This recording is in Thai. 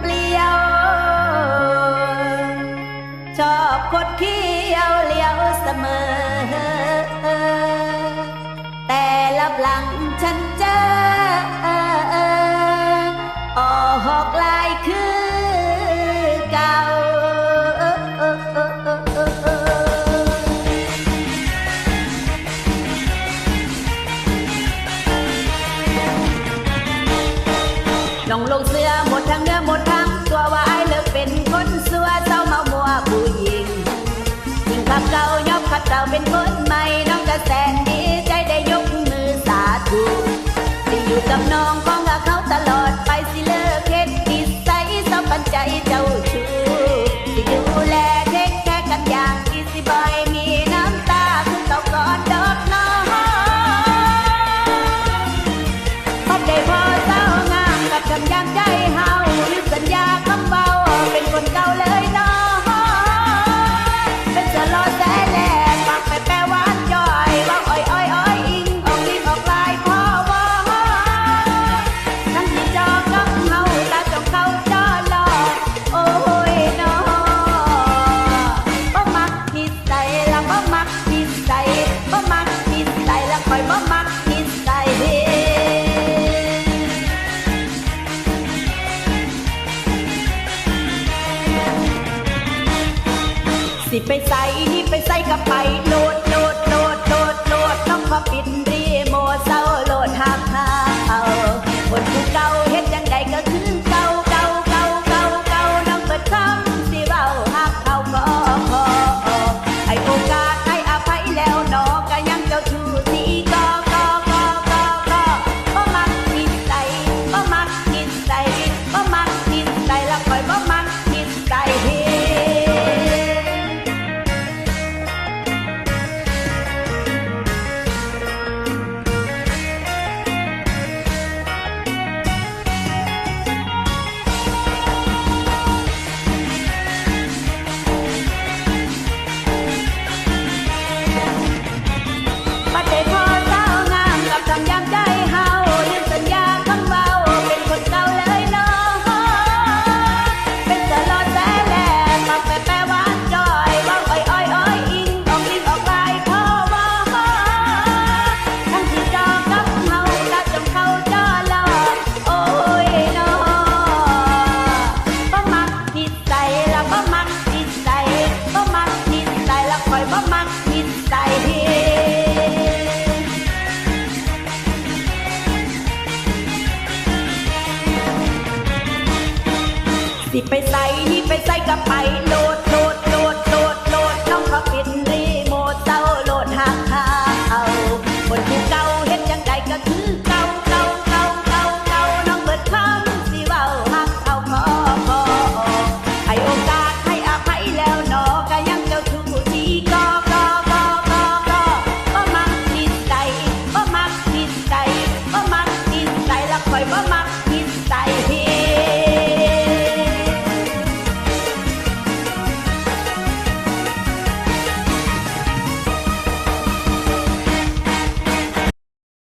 เปลี่ยว ชอบคดเคี้ยวเลี้ยวเสมอ แต่ลับหลังฉันเจอออกลายคือเก่าลงลงเสื้อหมดทั้งเนื้อาเก่าเป็นคนใหม่น้องก็แสนดีใจได้ยกมือสาธุที่อยู่กับน้องของกับเขาตลอดไปสิเลิกเฮ็ดนิสัยสมปันใจเจ้า สิไปใส่นี่ไปใส่กับไปโหลดโหลดโหลดโหลดโหลดต้องขอปิด สิไปใส่